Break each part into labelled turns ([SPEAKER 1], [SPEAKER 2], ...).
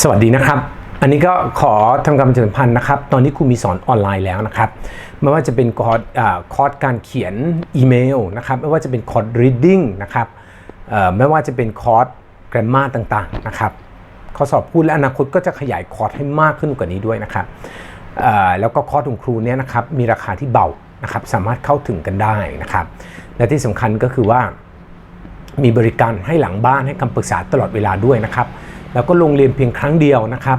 [SPEAKER 1] สวัสดีนะครับ อันนี้ก็ขอทำการประชาสัมพันธ์นะครับ ตอนนี้ครูมีสอนออนไลน์แล้วนะครับ ไม่ว่าจะเป็นคอร์สคอร์สการเขียนอีเมลนะครับ ไม่ว่าจะเป็นคอร์ส reading นะครับไม่ว่าจะเป็นคอร์ส grammar ต่างๆนะครับข้อสอบพูดและอนาคตก็จะขยายคอร์สให้มากขึ้นกว่านี้ด้วยนะครับแล้วก็คอร์สของครูเนี่ยนะครับมีราคาที่เบานะครับสามารถเข้าถึงกันได้นะครับ และที่สำคัญก็คือว่ามีบริการให้หลังบ้านให้คำปรึกษาตลอดเวลาด้วยนะครับ แล้วก็ลงเรียนเพียงครั้งเดียวนะครับ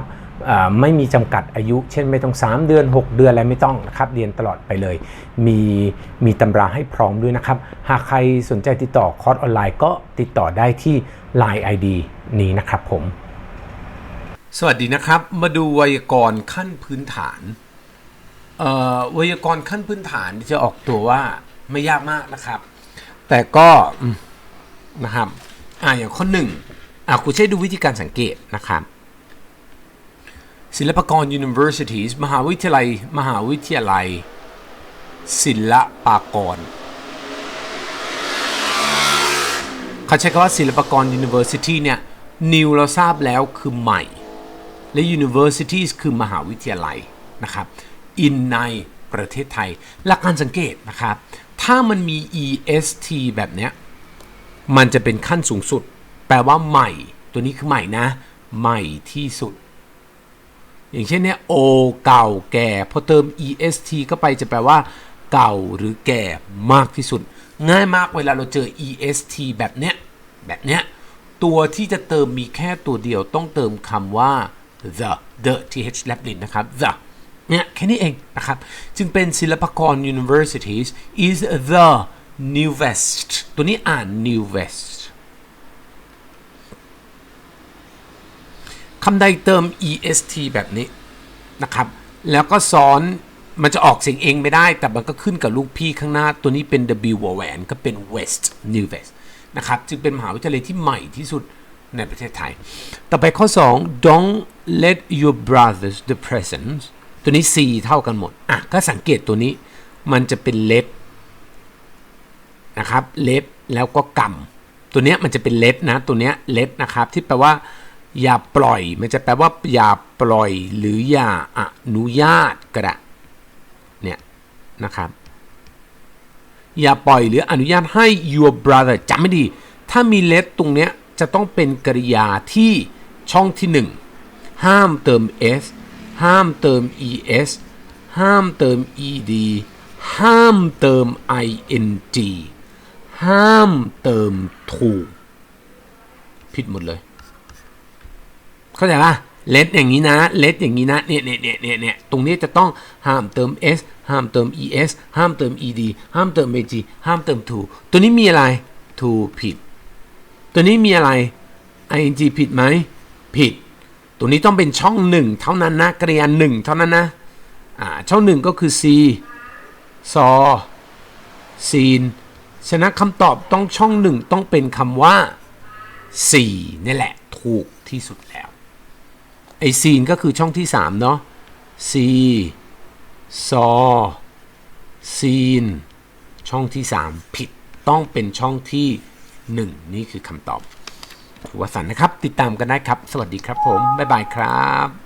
[SPEAKER 1] ไม่มีจำกัดอายุ เช่นไม่ต้อง 3 เดือน 6 เดือนอะไรไม่ต้องนะครับเรียนตลอดไปเลย มีมีตำราให้พร้อมด้วยนะครับ หากใครสนใจติดต่อคอร์สออนไลน์ก็ติดต่อได้ที่ Line ID นี้นะครับผม สวัสดีนะครับ มาดูไวยากรณ์ขั้นพื้นฐานไวยากรณ์ขั้นพื้นฐานจะออกตัวว่าไม่ยากมากนะครับ แต่ก็นะครับอ่าอย่างข้อหนึ่ง อ่าครูใช้ดูวิธีการสังเกตนะครับศิลปากร universities มหาวิทยาลัย มหาวิทยาลัย ศิลปากร เขาใช้คำว่าศิลปากร university เนี่ย new เราทราบแล้วคือใหม่ และ universities คือมหาวิทยาลัยนะครับ in ในประเทศไทย หลักการสังเกตนะครับ ถ้ามันมี est แบบเนี้ย มันจะเป็นขั้นสูงสุด แปลว่าใหม่ ตัวนี้คือใหม่นะ ใหม่ที่สุด อย่างเช่นเนี่ย o เก่าแก่พอเติม est เข้าไปจะแปลว่า เก่าหรือแก่มากที่สุด ง่ายมากเวลาเราเจอ est แบบเนี้ยแบบเนี้ยตัวที่จะเติมมีแค่ตัวเดียวต้องเติมคำว่า the the th แลบลินนะครับ the เนี่ยแค่นี้เองนะครับ จึงเป็นศิลปากร universities is the new west ตัวนี้อ่าน newest west คำใดเติม est แบบนี้นะครับ แล้วก็ซ้อนมันจะออกเสียงเองไม่ได้ แต่มันก็ขึ้นกับลูกพี่ข้างหน้าตัวนี้เป็น w วแหวนก็เป็น west new west นะครับ จึงเป็นมหาวิทยาลัยที่ใหม่ที่สุดในประเทศไทย ต่อไปข้อ 2 don't let your brothers the presents ตัวนี้ c เท่ากันหมด อะ ก็สังเกตตัวนี้มันจะเป็น let นะครับ let แล้วก็กำตัวเนี้ยมันจะเป็น let นะ ตัวเนี้ย let นะครับ ที่แปลว่า อย่าปล่อย มันจะแปลว่าอย่าปล่อยหรืออย่าอนุญาตก็ได้เนี่ยนะครับ อย่าปล่อยหรืออนุญาตให้ your brother จำไม่ดี ถ้ามี let ตรงเนี้ยจะต้องเป็นกริยาที่ช่องที่ 1 ห้ามเติม s ห้ามเติม es ห้ามเติม ed ห้ามเติม ing ห้ามเติม to ผิดหมดเลย เข้าใจป่ะ let อย่างนี้นะ let อย่างนี้นะเนี่ยเนี่ยเนี่ยเนี่ยเนี่ยตรงนี้จะต้องห้ามเติม s ห้ามเติม es ห้ามเติม ed ห้ามเติม ag ห้ามเติม to ตัวนี้มีอะไร to ผิด ตัวนี้มีอะไร ing ผิดไหมผิด ตัวนี้ต้องเป็นช่องหนึ่งเท่านั้นนะกริยาหนึ่งเท่านั้นนะอ่าช่องหนึ่งก็คือ c ซอซีนฉะนั้นคำตอบต้องช่องหนึ่งต้องเป็นคำว่า4นี่แหละถูกที่สุดแล้ว ไอซีนก็คือช่องที่ 3 เนาะซีซอซีน ช่องที่ 3 ผิดต้องเป็นช่องที่ 1 นี่คือคำตอบวสันนะครับ ติดตามกันได้ครับ สวัสดีครับผม บ๊ายบายครับ